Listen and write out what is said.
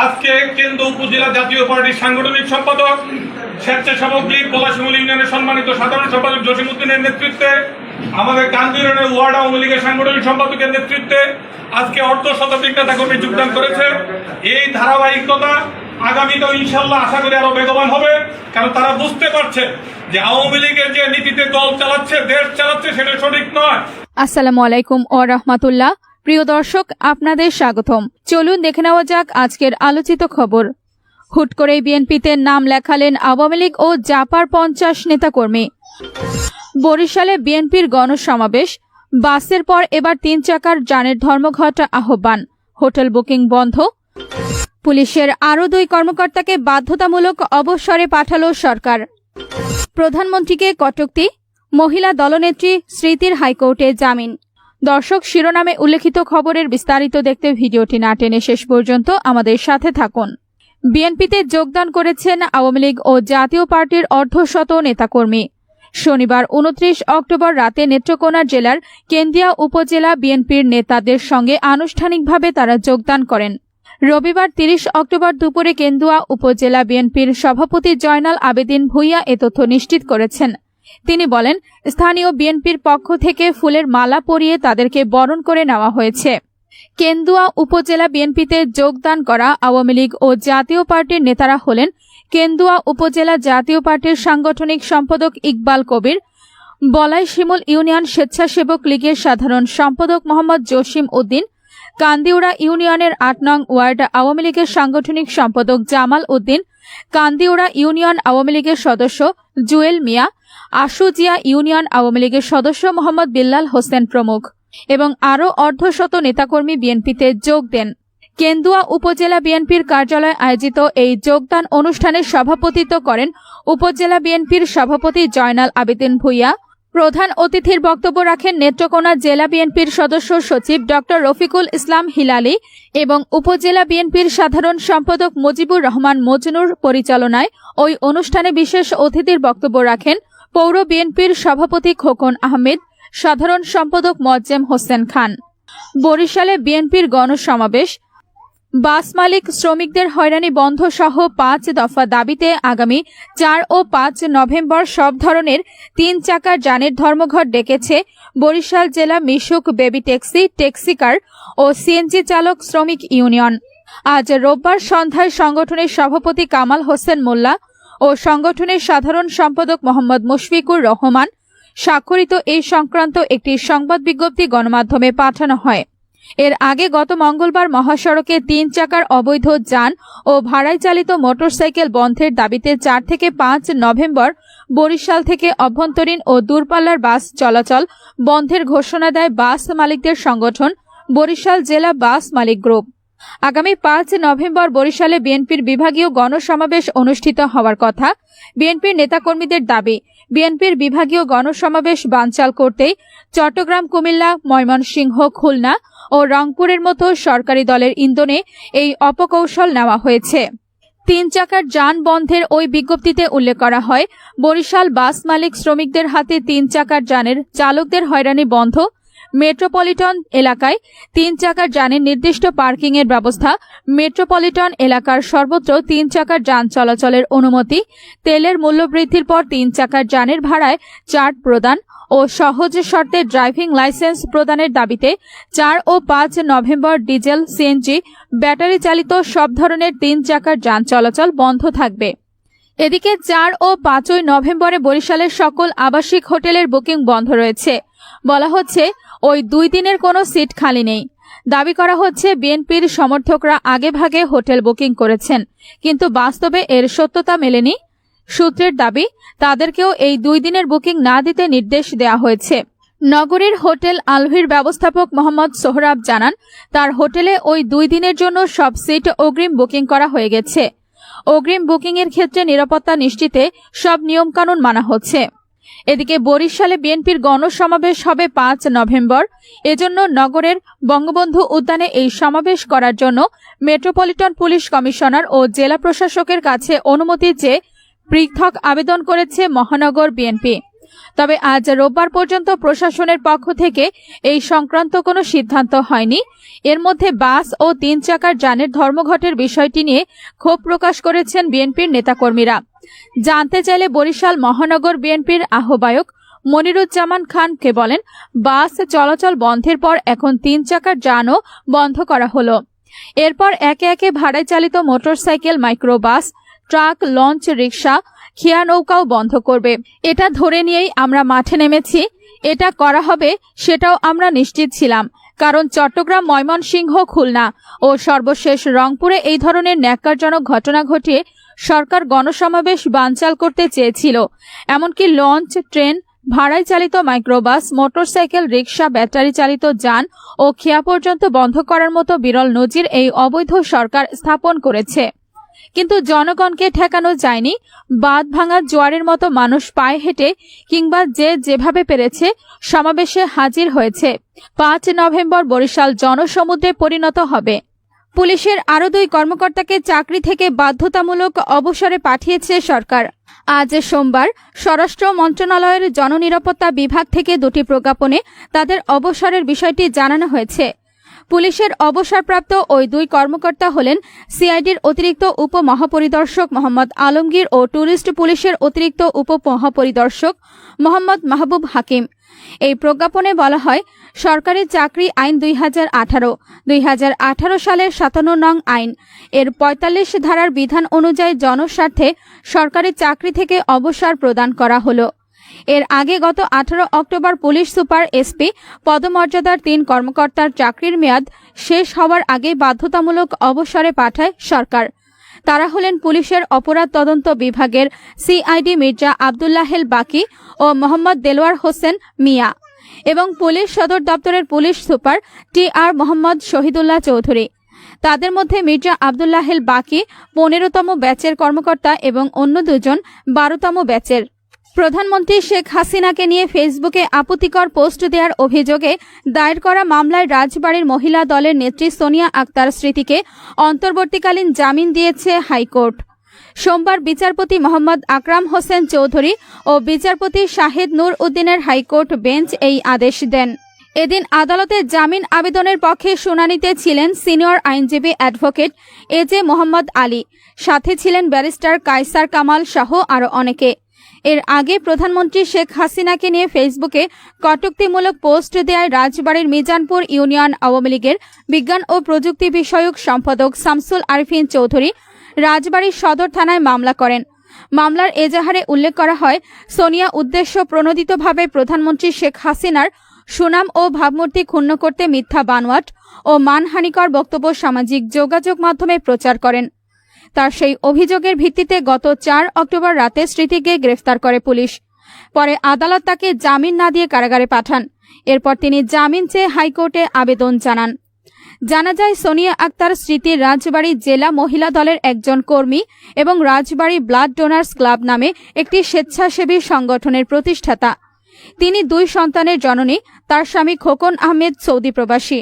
আজকে কেন্দ্র উপজেলা জাতীয় পার্টির সাংগঠনিক সম্পাদক, স্বেচ্ছাসেবক লীগ পলাশমূল ইউনিয়নের সম্মানিত সাধারণ সম্পাদক জসিমুদ্দিনের নেতৃত্বে, আমাদের গান্ধী ইউনিয়নের ওয়ার্ড আওয়ামী লীগের সাংগঠনিক সম্পাদকের নেতৃত্বে আজকে অর্ধ শতাধিক নেতা কর্মী যোগদান করেছে। এই ধারাবাহিকতা আগামীতেও ইনশাল্লাহ আশা করি আরও বেগবান হবে, কারণ তারা বুঝতে পারছে যে আওয়ামী লীগের যে নীতিতে দল চালাচ্ছে, দেশ চালাচ্ছে, সেটা সঠিক নয়। আসসালামু আলাইকুম ও রহমাতুল্লাহ। প্রিয় দর্শক, আপনাদের স্বাগতম। চলুন দেখে নেওয়া যাক আজকের আলোচিত খবর। হুট করেই বিএনপিতে নাম লেখালেন আওয়ামী লীগ ও জাপার পঞ্চাশ নেতাকর্মী। বরিশালে বিএনপির গণসমাবেশ, বাসের পর এবার তিন চাকার যানের ধর্মঘট আহ্বান। হোটেল বুকিং বন্ধ। পুলিশের আরও দুই কর্মকর্তাকে বাধ্যতামূলক অবসরে পাঠালো সরকার। প্রধানমন্ত্রীকে কটুক্তি, মহিলা দলনেত্রী স্মৃতির হাইকোর্টে জামিন। দর্শক শিরোনামে উল্লেখিত খবরের বিস্তারিত দেখতে ভিডিওটি না টেনে শেষ পর্যন্ত আমাদের সাথে থাকুন। বিএনপিতে যোগদান করেছেন আওয়ামী লীগ ও জাতীয় পার্টির অর্ধশত নেতাকর্মী। শনিবার উনত্রিশ অক্টোবর রাতে নেত্রকোনা জেলার কেন্দ্রিয়া উপজেলা বিএনপির নেতাদের সঙ্গে আনুষ্ঠানিকভাবে তারা যোগদান করেন। রবিবার তিরিশ অক্টোবর দুপুরে কেন্দুয়া উপজেলা বিএনপির সভাপতি জয়নাল আবেদিন ভুইয়া এ তথ্য নিশ্চিত করেছেন। তিনি বলেন, স্থানীয় বিএনপির পক্ষ থেকে ফুলের মালা পরিয়ে তাদেরকে বরণ করে নেওয়া হয়েছে। কেন্দুয়া উপজেলা বিএনপিতে যোগদান করা আওয়ামী লীগ ও জাতীয় পার্টির নেতারা হলেন কেন্দুয়া উপজেলা জাতীয় পার্টির সাংগঠনিক সম্পাদক ইকবাল কবির, বলাই শিমুল ইউনিয়ন স্বেচ্ছাসেবক লীগের সাধারণ সম্পাদক মোহাম্মদ জসিম উদ্দিন, কান্দিউড়া ইউনিয়নের আট নং ওয়ার্ড আওয়ামী লীগের সাংগঠনিক সম্পাদক জামাল উদ্দিন, কান্দিউড়া ইউনিয়ন আওয়ামী লীগের সদস্য জুয়েল মিয়া আশুজিয়া ইউনিয়ন আওয়ামী লীগের সদস্য মোহাম্মদ বিল্লাল হোসেন প্রমুখ এবং আরও অর্ধশত নেতাকর্মী বিএনপিতে যোগ দেন। কেন্দুয়া উপজেলা বিএনপির কার্যালয়ে আয়োজিত এই যোগদান অনুষ্ঠানে সভাপতিত্ব করেন উপজেলা বিএনপির সভাপতি জয়নাল আবেদিন ভুইয়া। প্রধান অতিথির বক্তব্য রাখেন নেত্রকোনা জেলা বিএনপির সদস্য সচিব ডক্টর রফিকুল ইসলাম হিলালি এবং উপজেলা বিএনপির সাধারণ সম্পাদক মুজিবুর রহমান মজনুর পরিচালনায় ওই অনুষ্ঠানে বিশেষ অতিথির বক্তব্য রাখেন পৌর বিএনপির সভাপতি খোকন আহমেদ, সাধারণ সম্পাদক মজ্জেম হোসেন খান। বরিশালে বিএনপির গণসমাবেশ। বাস মালিক শ্রমিকদের হয়রানি বন্ধ সহ পাঁচ দফা দাবিতে আগামী চার ও পাঁচ নভেম্বর সব ধরনের তিন চাকার যানের ধর্মঘট ডেকেছে বরিশাল জেলা Mishuk baby taxi taxi car ও সিএনজি চালক শ্রমিক ইউনিয়ন। আজ রোববার সন্ধ্যায় সংগঠনের সভাপতি কামাল হোসেন মোল্লা ও সংগঠনের সাধারণ সম্পাদক মোহাম্মদ মুশফিকুর রহমান স্বাক্ষরিত এই সংক্রান্ত একটি সংবাদ বিজ্ঞপ্তি গণমাধ্যমে পাঠানো হয়। এর আগে গত মঙ্গলবার মহাসড়কে তিন চাকার অবৈধ যান ও ভাড়ায় চালিত মোটরসাইকেল বন্ধের দাবিতে চার থেকে পাঁচ নভেম্বর বরিশাল থেকে অভ্যন্তরীণ ও দূরপাল্লার বাস চলাচল বন্ধের ঘোষণা দেয় বাস মালিকদের সংগঠন বরিশাল জেলা বাস মালিক গ্রুপ। আগামী পাঁচ নভেম্বর বরিশালে বিএনপির বিভাগীয় গণসমাবেশ অনুষ্ঠিত হওয়ার কথা বিএনপির নেতাকর্মীদের দাবি। বিএনপির বিভাগীয় গণসমাবেশ বানচাল করতেই চট্টগ্রাম, কুমিল্লা, ময়মনসিংহ, খুলনা ও রংপুরের মতো সরকারি দলের ইন্ধনে এই অপকৌশল নেওয়া হয়েছে। তিন চাকার যান বন্ধের ওই বিজ্ঞপ্তিতে উল্লেখ করা হয়, বরিশাল বাস মালিক শ্রমিকদের হাতে তিন চাকার যানের চালকদের হয়রানি বন্ধ মেট্রোপলিটন এলাকায় তিন চাকার যানের নির্দিষ্ট পার্কিং এর ব্যবস্থা। মেট্রোপলিটন এলাকার সর্বত্র তিন চাকার যান চলাচলের অনুমতি। তেলের মূল্যবৃদ্ধির পর তিন চাকার যানের ভাড়ায় চার্ট প্রদান ও সহজ শর্তে ড্রাইভিং লাইসেন্স প্রদানের দাবিতে চার ও পাঁচ নভেম্বর ডিজেল, সিএনজি, ব্যাটারি চালিত সব ধরনের তিন চাকার যান চলাচল বন্ধ থাকবে। এদিকে চার ও পাঁচই নভেম্বরে বরিশালের সকল আবাসিক হোটেলের বুকিং বন্ধ রয়েছে। বলা হচ্ছে ওই দুই দিনের কোনো সিট খালি নেই। দাবি করা হচ্ছে বিএনপির সমর্থকরা আগেভাগে হোটেল বুকিং করেছেন, কিন্তু বাস্তবে এর সত্যতা মেলেনি। সূত্রের দাবি, তাদেরকেও এই দুই দিনের বুকিং না দিতে নির্দেশ দেওয়া হয়েছে। নগরীর হোটেল আলভির ব্যবস্থাপক মোহাম্মদ সোহরাব জানান, তার হোটেলে ওই দুই দিনের জন্য সব সিট অগ্রিম বুকিং করা হয়ে গেছে। অগ্রিম বুকিং এর ক্ষেত্রে নিরাপত্তা নিশ্চিতে সব নিয়মকানুন মানা হচ্ছে। এদিকে বরিশালে বিএনপির গণসমাবেশ হবে পাঁচ নভেম্বর। এজন্য নগরের বঙ্গবন্ধু উদ্যানে এই সমাবেশ করার জন্য মেট্রোপলিটন পুলিশ কমিশনার ও জেলা প্রশাসকের কাছে অনুমতি চেয়ে পৃথক আবেদন করেছে মহানগর বিএনপি। তবে আজ রোববার পর্যন্ত প্রশাসনের পক্ষ থেকে এই সংক্রান্ত কোনো সিদ্ধান্ত হয়নি। এর মধ্যে বাস ও তিন চাকার যানের ধর্মঘটের বিষয়টি নিয়ে ক্ষোভ প্রকাশ করেছেন বিএনপির নেতাকর্মীরা। জানতে চাইলে বরিশাল মহানগর বিএনপির আহ্বায়ক মনিরুজ্জামান খানকে বলেন, বাস চলাচল বন্ধের পর এখন তিন চাকার যানও বন্ধ করা হলো। এরপর একে একে ভাড়ায় চালিত motorcycle, microbus, truck, launch, rickshaw, খেয়া নৌকাও বন্ধ করবে। এটা ধরে নিয়েই আমরা মাঠে নেমেছি। এটা করা হবে সেটাও আমরা নিশ্চিত ছিলাম। কারণ চট্টগ্রাম, ময়মনসিংহ, খুলনা ও সর্বশেষ রংপুরে এই ধরনের ন্যাক্কারজনক ঘটনা ঘটিয়ে সরকার গণসমাবেশ বানচাল করতে চেয়েছিল। এমনকি লঞ্চ, ট্রেন ভাড়ায় চালিত মাইক্রোবাস, মোটরসাইকেল রিক্সা ব্যাটারি চালিত যান ও খেয়া পর্যন্ত বন্ধ করার মতো বিরল নজির এই অবৈধ সরকার স্থাপন করেছে। কিন্তু জনগণকে ঠেকানো যায়নি। বাঁধ ভাঙা জোয়ারের মতো মানুষ পায়ে হেঁটে কিংবা যে যেভাবে পেরেছে সমাবেশে হাজির হয়েছে। পাঁচ নভেম্বর বরিশাল জনসমুদ্রে পরিণত হবে। পুলিশের আরও দুই কর্মকর্তাকে চাকরি থেকে বাধ্যতামূলক অবসরে পাঠিয়েছে সরকার। আজ সোমবার স্বরাষ্ট্র মন্ত্রণালয়ের জননিরাপত্তা বিভাগ থেকে দুটি প্রজ্ঞাপনে তাদের অবসরের বিষয়টি জানানো হয়েছে। পুলিশের অবসরপ্রাপ্ত ওই দুই কর্মকর্তা হলেন সিআইডির অতিরিক্ত উপমহাপরিদর্শক মোহাম্মদ আলমগীর ও ট্যুরিস্ট পুলিশের অতিরিক্ত উপমহাপরিদর্শক মোহাম্মদ মাহবুব হাকিম। এই প্রজ্ঞাপনে বলা হয় সরকারি চাকরি আইন দুই হাজার আঠারো, দুই হাজার আঠারো সালের সাতান্ন নং আইন। এর পঁয়তাল্লিশ ধারার বিধান অনুযায়ী জনস্বার্থে সরকারি চাকরি থেকে অবসর প্রদান করা হলো। এর আগে গত আঠারো অক্টোবর পুলিশ সুপার এসপি পদমর্যাদার তিন কর্মকর্তার চাকরির মেয়াদ শেষ হওয়ার আগে বাধ্যতামূলক অবসরে পাঠায় সরকার। তারা হলেন পুলিশের অপরাধ তদন্ত বিভাগের সিআইডি মির্জা আবদুল্লাহেল বাকি ও মোহাম্মদ দেলোয়ার হোসেন মিয়া। এবং পুলিশ সদর দপ্তরের police super T R Mohammad Shahidullah Chowdhury. তাদের মধ্যে মির্জা আবদুল্লাহেল বাকি পনেরোতম ব্যাচের কর্মকর্তা এবং অন্য দুজন বারোতম ব্যাচের। প্রধানমন্ত্রী শেখ হাসিনাকে নিয়ে ফেসবুকে আপত্তিকর পোস্ট দেওয়ার অভিযোগে দায়ের করা মামলায় রাজবাড়ির মহিলা দলের নেত্রী সোনিয়া আক্তার স্মৃতিকে অন্তর্বর্তীকালীন জামিন দিয়েছে হাইকোর্ট। সোমবার বিচারপতি মোহাম্মদ আকরাম হোসেন চৌধুরী ও বিচারপতি শাহেদ নূর উদ্দিনের হাইকোর্ট বেঞ্চ এই আদেশ দেন। এদিন আদালতে জামিন আবেদনের পক্ষে শুনানিতে ছিলেন সিনিয়র আইনজীবী advocate A J Mohammad Ali. সাথে ছিলেন ব্যারিস্টার কায়সার কামাল সহ আরও অনেকে। এর আগে প্রধানমন্ত্রী শেখ হাসিনাকে নিয়ে ফেসবুকে কটুক্তিমূলক পোস্ট দেয় রাজবাড়ির মিজানপুর ইউনিয়ন আওয়ামী লীগের বিজ্ঞান ও প্রযুক্তি বিষয়ক সম্পাদক শামসুল আরিফিন চৌধুরী। রাজবাড়ির সদর থানায় মামলা করেন। মামলার এজাহারে উল্লেখ করা হয়, সোনিয়া উদ্দেশ্য প্রণোদিতভাবে প্রধানমন্ত্রী শেখ হাসিনার সুনাম ও ভাবমূর্তি ক্ষুণ্ণ করতে মিথ্যা বানোয়াট ও মানহানিকর বক্তব্য সামাজিক যোগাযোগ মাধ্যমে প্রচার করেন। তার সেই অভিযোগের ভিত্তিতে গত চার অক্টোবর রাতে স্মৃতিকে গ্রেফতার করে পুলিশ। পরে আদালত তাকে জামিন না দিয়ে কারাগারে পাঠান। এরপর তিনি জামিন চেয়ে হাইকোর্টে আবেদন জানান। জানা যায়, সোনিয়া আক্তার স্মৃতি রাজবাড়ী জেলা মহিলা দলের একজন কর্মী এবং রাজবাড়ী ব্লাড ডোনার্স ক্লাব নামে একটি স্বেচ্ছাসেবী সংগঠনের প্রতিষ্ঠাতা। তিনি দুই সন্তানের জননী, তার স্বামী খোকন আহমেদ সৌদি প্রবাসী।